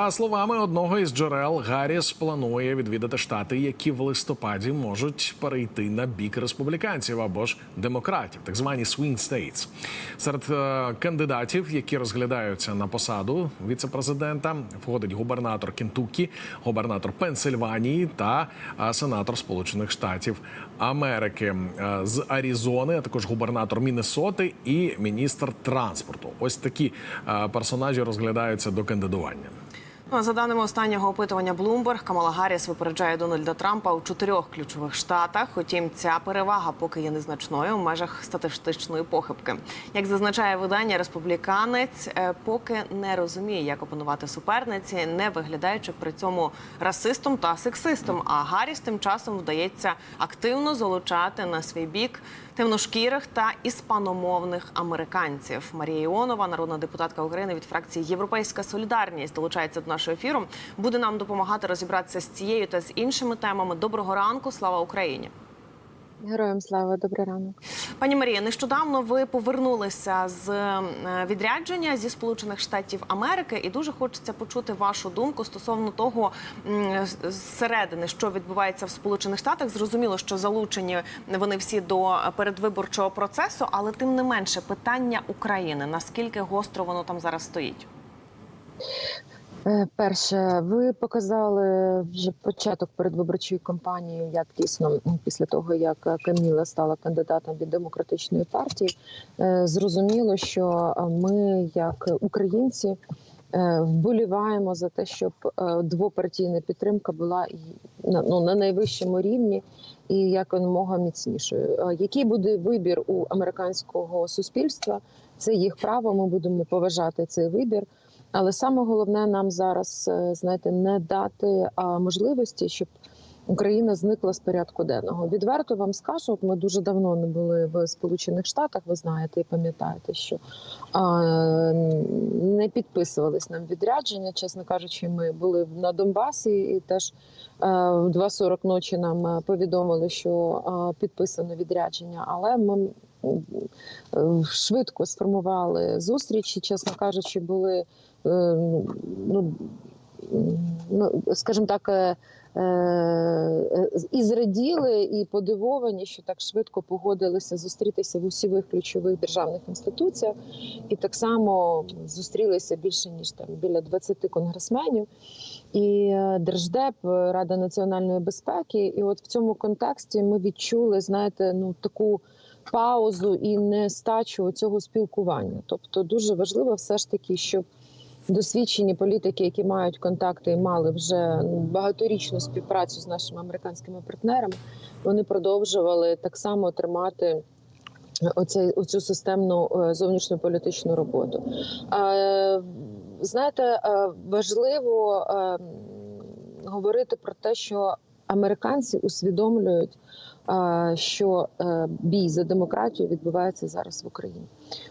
А словами одного із джерел, Гарріс планує відвідати штати, які в листопаді можуть перейти на бік республіканців або ж демократів, так звані swing states. Серед е, кандидатів, які розглядаються на посаду віцепрезидента, входить губернатор Кентукі, губернатор Пенсильванії та е, сенатор Сполучених Штатів Америки Е, з Аризони, а також губернатор Міннесоти і міністр транспорту. Ось такі персонажі розглядаються до кандидування. Ну, за даними останнього опитування Bloomberg, Камала Гарріс випереджає Дональда Трампа у чотирьох ключових штатах. Утім, ця перевага поки є незначною в межах статистичної похибки. Як зазначає видання, республіканець е, поки не розуміє, як опанувати суперниці, не виглядаючи при цьому расистом та сексистом. А Гарріс тим часом вдається активно залучати на свій бік темношкірих та іспаномовних американців. Марія Іонова, народна депутатка України від фракції Європейська Солідарність, долучається до нашого ефіру. Буде нам допомагати розібратися з цією та з іншими темами. Доброго ранку, слава Україні! Героям слава, добрий ранок. Пані Марія, нещодавно ви повернулися з е, відрядження зі Сполучених Штатів Америки, і дуже хочеться почути вашу думку стосовно того зсередини, що відбувається в Сполучених Штатах. Зрозуміло, що залучені вони всі до передвиборчого процесу, але тим не менше питання України наскільки гостро воно там зараз стоїть. Е, Перше, ви показали вже початок передвиборчої кампанії, як дійсно після того, як Каміла стала кандидатом від демократичної партії, е, зрозуміло, що ми, як українці, е, вболіваємо за те, щоб двопартійна підтримка була ну, на найвищому рівні і якомога міцнішою. Який буде вибір у американського суспільства? Це їх право. Ми будемо поважати цей вибір. Але саме головне нам зараз е, знаєте не дати а, можливості, щоб Україна зникла з порядку денного. Відверто вам скажу, от ми дуже давно не були в Сполучених Штатах. Ви знаєте і пам'ятаєте, що а, не підписувались нам відрядження. Чесно кажучи, ми були на Донбасі і теж е, в 2.40 ночі нам е, повідомили, що е, підписано відрядження, але ми. Швидко сформували зустрічі, чесно кажучи, були ну, ну, скажімо так, е, е, і зраділи, і подивовані, що так швидко погодилися зустрітися в усіх ключових державних інституціях, і так само зустрілися більше ніж там біля 20 конгресменів. І е, Держдеп, е, Рада національної безпеки, і от в цьому контексті ми відчули, знаєте, ну таку паузу і нестачу цього спілкування. Тобто, дуже важливо все ж таки, щоб досвідчені політики, які мають контакти і мали вже багаторічну співпрацю з нашими американськими партнерами, вони продовжували так само тримати. Оцей оцю системну е, зовнішню політичну роботу. Знаєте, е, важливо е, говорити про те, що американці усвідомлюють, що бій за демократію відбувається зараз в Україні.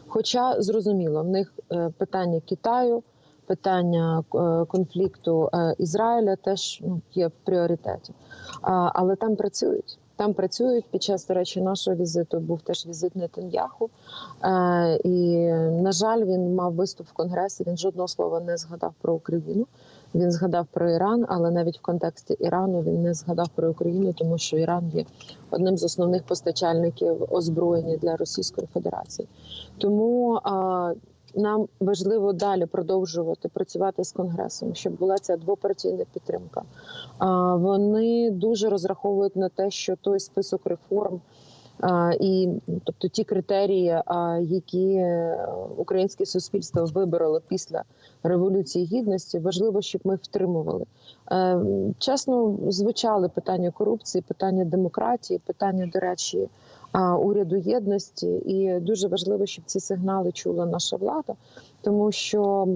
Хоча зрозуміло, в них питання Китаю, питання е, конфлікту е, Ізраїля теж ну, є в пріоритеті, але там працюють. Там працюють під час до речі, нашого візиту був теж візит Нетаньяху. Е, і на жаль, він мав виступ в конгресі. Він жодного слова не згадав про Україну. Він згадав про Іран, але навіть в контексті Ірану він не згадав про Україну, тому що Іран є одним з основних постачальників озброєння для Російської Федерації. Тому нам важливо далі продовжувати працювати з конгресом, щоб була ця двопартійна підтримка. А, вони дуже розраховують на те, що той список реформ. І тобто ті критерії, які е, українське суспільство вибрало після революції гідності, важливо, щоб ми втримували. Е, Чесно звучали питання корупції, питання демократії, питання, до речі, уряду єдності, і дуже важливо, щоб ці сигнали чула наша влада, тому що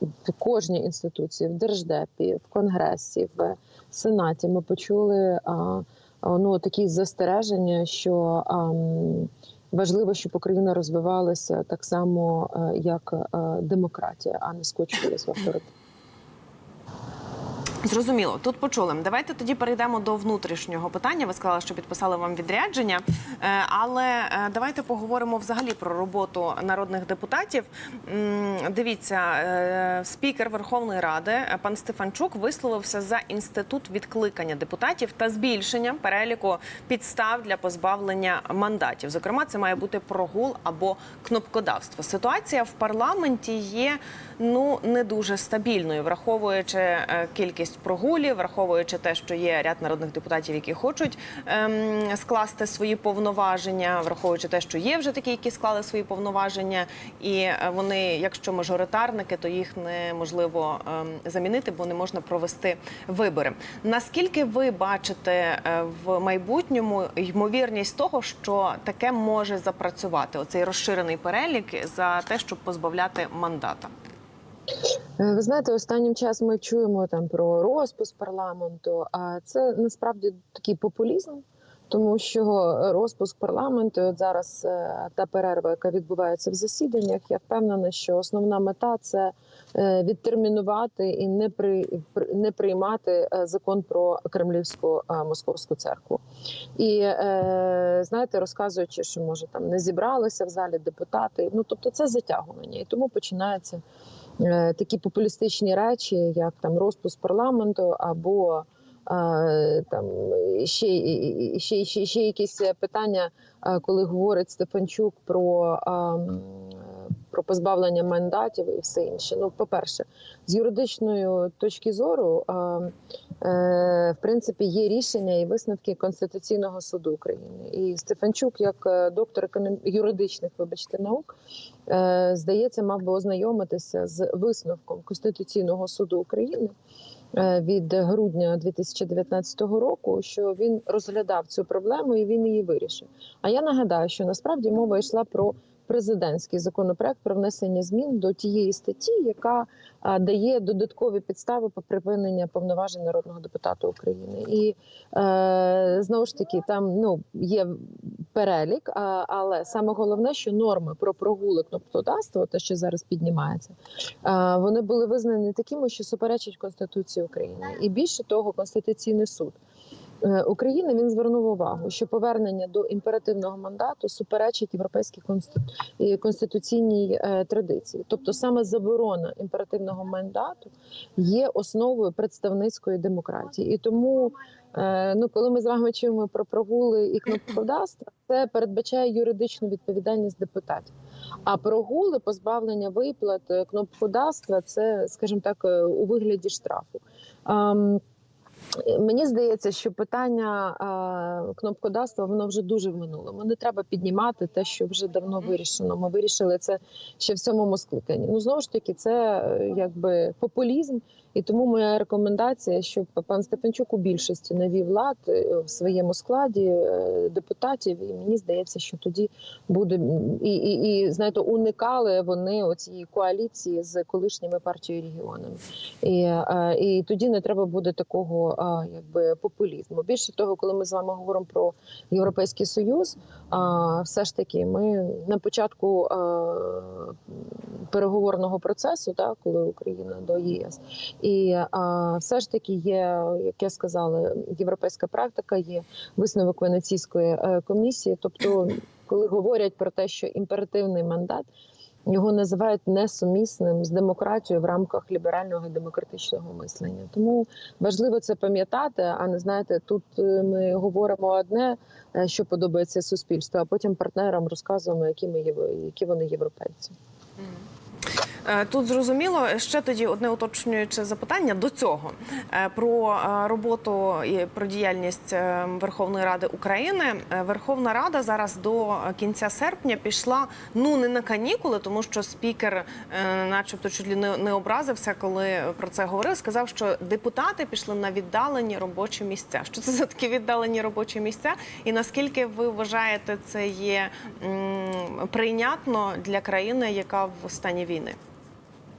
в кожній інституції, в держдепі, в конгресі, в сенаті ми почули ну такі застереження, що важливо, щоб Україна розвивалася так само, е, як е, демократія, а не скочувалась в авторитет. Зрозуміло, тут почули. Давайте тоді перейдемо до внутрішнього питання. Ви сказали, що підписали вам відрядження, Е, але е, давайте поговоримо взагалі про роботу народних депутатів. Дивіться, е, спікер Верховної Ради пан Стефанчук висловився за інститут відкликання депутатів та збільшення переліку підстав для позбавлення мандатів. Зокрема, це має бути прогул або кнопкодавство. Ситуація в парламенті є ну не дуже стабільною, враховуючи е, кількість прогулів, враховуючи те, що є ряд народних депутатів, які хочуть ем, скласти свої повноваження, враховуючи те, що є вже такі, які склали свої повноваження, і е, вони, якщо мажоритарники, то їх неможливо ем, замінити, бо не можна провести вибори. Наскільки ви бачите е, в майбутньому ймовірність того, що таке може запрацювати? Оцей розширений перелік за те, щоб позбавляти мандата? Е, Ви знаєте, останнім часом ми чуємо там про розпуск парламенту. А це насправді такий популізм, тому що розпуск парламенту, от зараз е, та перерва, яка відбувається в засіданнях, я впевнена, що основна мета це е, відтермінувати і не при не приймати закон про кремлівську московську церкву. І знаєте, розказуючи, що може там не зібралися в залі депутати. Ну тобто це затягування, і тому починається такі популістичні речі, як там розпуск парламенту або е, там ще, ще, ще, ще якісь питання, е, коли говорить Степанчук про. Про позбавлення мандатів і все інше. Ну, по-перше, з юридичної точки зору, е, в принципі, є рішення і висновки Конституційного суду України. І Стефанчук, як е, доктор економ... юридичних, вибачте, наук, е, здається, мав би ознайомитися з висновком Конституційного суду України від грудня 2019 року, що він розглядав цю проблему і він її вирішив. А я нагадаю, що насправді мова йшла про президентський законопроект про внесення змін до тієї статті, яка дає додаткові підстави по припинення повноважень народного депутата України. І е, знову ж таки, там ну є перелік, але саме головне, що норми про прогули кнопкодавства, те, що зараз піднімається, вони були визнані такими, що суперечать Конституції України, і більше того, Конституційний суд. Е, України він звернув увагу, що повернення до імперативного мандату суперечить європейській конститу... конституційній е, традиції. Тобто саме заборона імперативного мандату є основою представницької демократії. І тому, е, ну коли ми з вами чуємо про прогули і кнопкодавство, це передбачає юридичну відповідальність депутатів. А прогули, позбавлення виплат, кнопкодавства це, скажімо так, у вигляді штрафу. Мені здається, що питання кнопкодавства воно вже дуже в минулому. Не треба піднімати те, що вже давно вирішено. Ми вирішили це ще в сьомому скликанні. Ну знову ж таки, це е, якби популізм, і тому моя рекомендація, щоб пан Стефанчук у більшості навів лад е, в своєму складі е, депутатів. І мені здається, що тоді буде і, і, і знаєте, уникали вони оцієї коаліції з колишніми партією регіонами. І, і тоді не треба буде такого якби популізму. Більше того, коли ми з вами говоримо про європейський союз, все ж таки, ми на початку переговорного процесу, так, коли Україна до ЄС, і все ж таки є, як я сказала, європейська практика, є висновок Венеційської е, комісії. Тобто, коли говорять про те, що імперативний мандат. Його називають несумісним з демократією в рамках ліберального і демократичного мислення. Тому важливо це пам'ятати. А не знаєте, тут е, ми говоримо одне, е, що подобається суспільству, а потім партнерам розказуємо, які ми які вони європейці. Е, Тут зрозуміло ще тоді одне уточнююче запитання до цього Е, про е, роботу і про діяльність Верховної Ради України. Верховна Рада зараз до кінця серпня пішла ну не на канікули, тому що спікер, начебто, чуть ли не, образився, коли про це говорив. Сказав, що депутати пішли на віддалені робочі місця. Що це за такі віддалені робочі місця? І наскільки ви вважаєте, це є прийнятно для країни, яка в стані війни?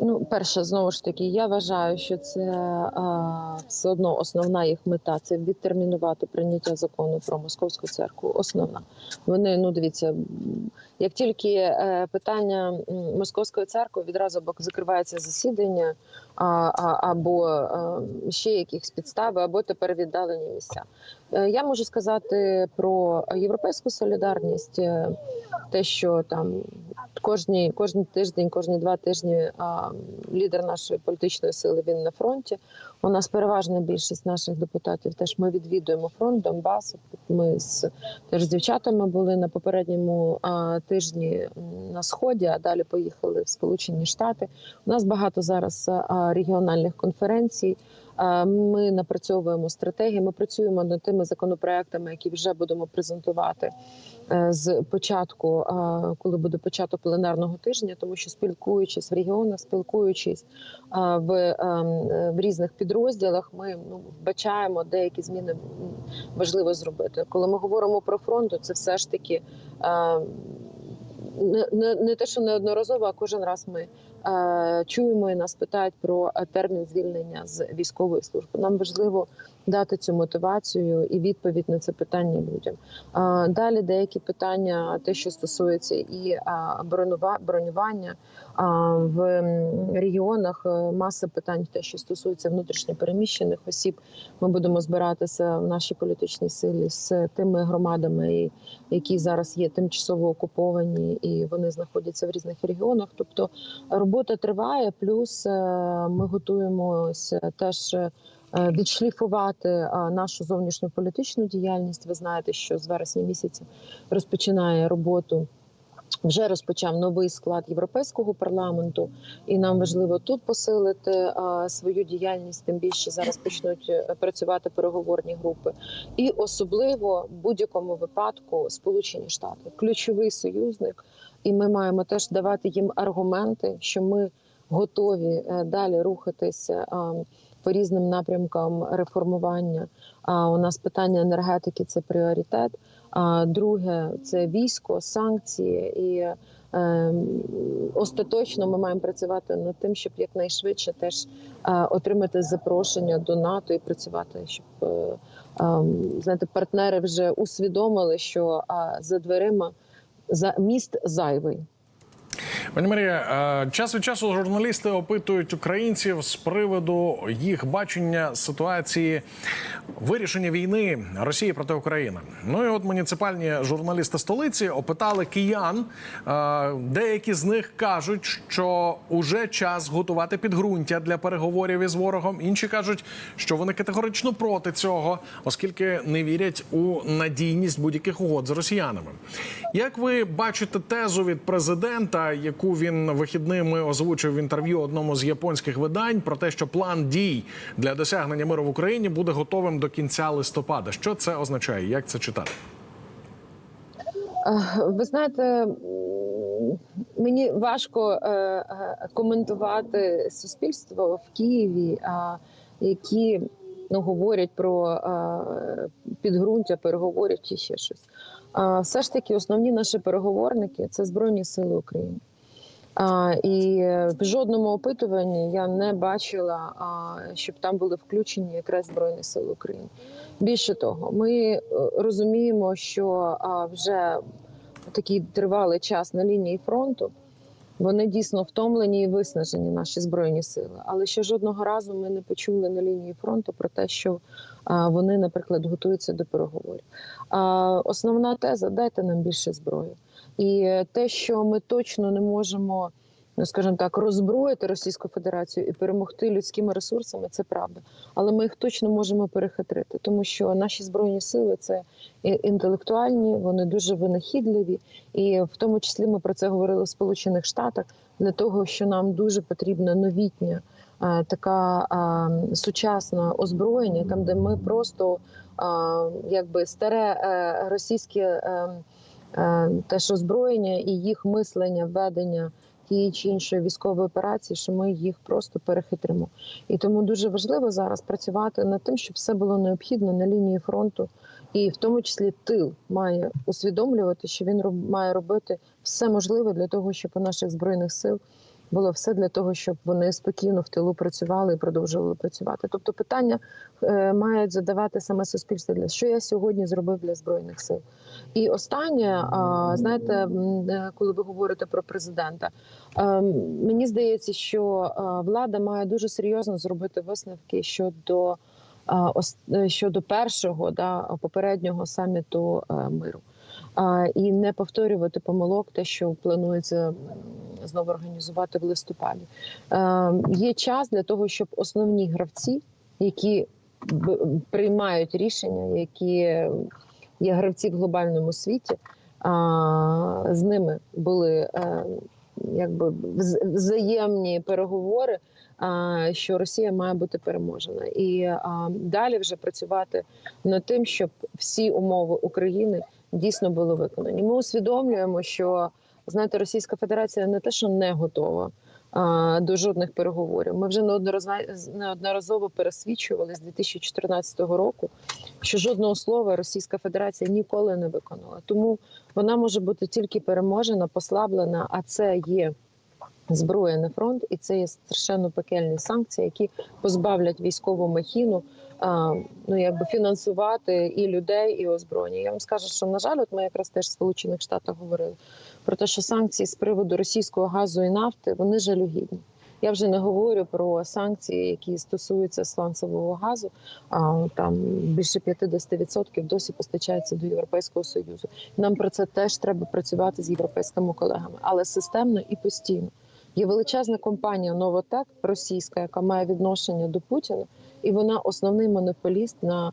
Ну, перше, знову ж таки, я вважаю, що це а, все одно основна їх мета це відтермінувати прийняття закону про московську церкву. Основна вони ну дивіться, як тільки е, питання московської церкви відразу бок закривається засідання, а, а, або е, ще якихось підстав, або тепер віддалені місця. Е, Я можу сказати про європейську солідарність, е, те, що там кожні, кожен тиждень, кожні два тижні лідер нашої політичної сили він на фронті. У нас переважна більшість наших депутатів. Теж ми відвідуємо фронт Донбасу. Ми з теж з дівчатами були на попередньому тижні на сході, а далі поїхали в Сполучені Штати. У нас багато зараз регіональних конференцій. Ми напрацьовуємо стратегії. Ми працюємо над тими законопроектами, які вже будемо презентувати е, з початку, коли буде початок пленарного тижня, тому що спілкуючись в регіонах, спілкуючись в, ем, в різних підрозділах, ми ну вбачаємо деякі зміни важливо зробити. Коли ми говоримо про фронт, то це все ж таки. Не, не, те, що неодноразово, а кожен раз ми е, чуємо і нас питають про е, термін звільнення з військової служби. Нам важливо дати цю мотивацію і відповідь на це питання людям. Е, Далі деякі питання, те, що стосується і е, бронювання е, в регіонах, е, маса питань, те, що стосується внутрішньопереміщених осіб. Ми будемо збиратися в нашій політичній силі з тими громадами, які зараз є тимчасово окуповані, і вони знаходяться в різних регіонах. Тобто робота триває. Плюс е, ми готуємося теж. е, е, Відшліфувати нашу зовнішню політичну діяльність. Ви знаєте, що з вересня місяця розпочинає роботу. Вже розпочав новий склад європейського парламенту, і нам важливо тут посилити е, свою діяльність. Тим більше зараз почнуть е, працювати переговорні групи, і особливо в будь-якому випадку Сполучені Штати ключовий союзник, і ми маємо теж давати їм аргументи, що ми готові е, далі рухатися. е, по різним напрямкам реформування. А у нас питання енергетики це пріоритет. Друге це військо, санкції, і е, остаточно ми маємо працювати над тим, щоб якнайшвидше теж е, отримати запрошення до НАТО і працювати, щоб е, знаєте, партнери вже усвідомили, що за дверима за міст зайвий. Пані Марія, е, час від часу журналісти опитують українців з приводу їх бачення ситуації вирішення війни Росії проти України. Ну і от муніципальні журналісти столиці опитали киян. Е, Деякі з них кажуть, що уже час готувати підґрунтя для переговорів із ворогом. Інші кажуть, що вони категорично проти цього, оскільки не вірять у надійність будь-яких угод з росіянами. Як ви бачите тезу від президента, яку він вихідними озвучив в інтерв'ю одному з японських видань, про те, що план дій для досягнення миру в Україні буде готовим до кінця листопада? Що це означає? Як це читати? Ви знаєте, мені важко е, е, коментувати суспільство в Києві, які ну, говорять про е, підґрунтя, переговорів чи ще щось. Все ж таки, основні наші переговорники це Збройні Сили України. І в жодному опитуванні я не бачила, щоб там були включені якраз Збройні Сили України. Більше того, ми е, розуміємо, що вже такий тривалий час на лінії фронту. Вони дійсно втомлені і виснажені наші збройні сили. Але ще жодного разу ми не почули на лінії фронту про те, що вони, наприклад, готуються до переговорів. Основна теза дайте нам більше зброї. І те, що ми точно не можемо, ну скажімо так, роззброїти Російську Федерацію і перемогти людськими ресурсами, це правда. Але ми їх точно можемо перехитрити, тому що наші збройні сили це інтелектуальні, вони дуже винахідливі, і в тому числі ми про це говорили в Сполучених Штатах для того, що нам дуже потрібна новітня. е, Така е, сучасне озброєння, там де ми просто е, якби старе е, російське е, теж озброєння і їх мислення, ведення тієї чи іншої військової операції, що ми їх просто перехитримо. І тому дуже важливо зараз працювати над тим, щоб все було необхідно на лінії фронту, і в тому числі тил має усвідомлювати, що він має робити все можливе для того, щоб у наших збройних сил було все для того, щоб вони спокійно в тилу працювали і продовжували працювати. Тобто, питання е, мають задавати саме суспільство для що я сьогодні зробив для збройних сил. І останнє, знаєте, е, коли ви говорите про президента, е, мені здається, що влада має дуже серйозно зробити висновки щодо щодо першого да попереднього саміту миру. І не повторювати помилок, те, що планується знову організувати в листопаді. Е, є час для того, щоб основні гравці, які приймають рішення, які є гравці в глобальному світі, з ними були е, якби взаємні переговори. Що Росія має бути переможена, і а, далі вже працювати над тим, щоб всі умови України дійсно були виконані. Ми усвідомлюємо, що знаєте, Російська Федерація не те, що не готова до жодних переговорів. Ми вже неодноразово, пересвідчували з 2014 року, що жодного слова Російська Федерація ніколи не виконала. Тому вона може бути тільки переможена, послаблена, а це є. Зброя на фронт, і це є страшенно пекельні санкції, які позбавлять військову махіну ну якби фінансувати і людей, і озброєння. Я вам скажу, що на жаль, от ми якраз теж в Сполучених Штатах говорили про те, що санкції з приводу російського газу і нафти вони жалюгідні. Я вже не говорю про санкції, які стосуються сланцевого газу. А там більше 50% досі постачається до Європейського союзу. Нам про це теж треба працювати з європейськими колегами, але системно і постійно. Є величезна компанія Новотек російська, яка має відношення до Путіна, і вона основний монополіст на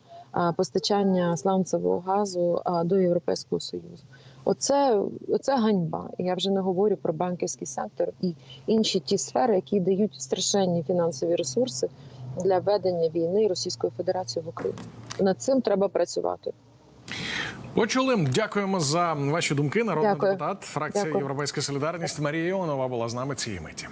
постачання сланцевого газу до Європейського союзу. Оце, оце ганьба. Я вже не говорю про банківський сектор і інші ті сфери, які дають страшенні фінансові ресурси для ведення війни Російської Федерації в Україні. Над цим треба працювати. Почули. Дякуємо за ваші думки. Народний Дякую. депутат, фракція Дякую. Європейська Солідарність Марія Іонова була з нами цієї миті.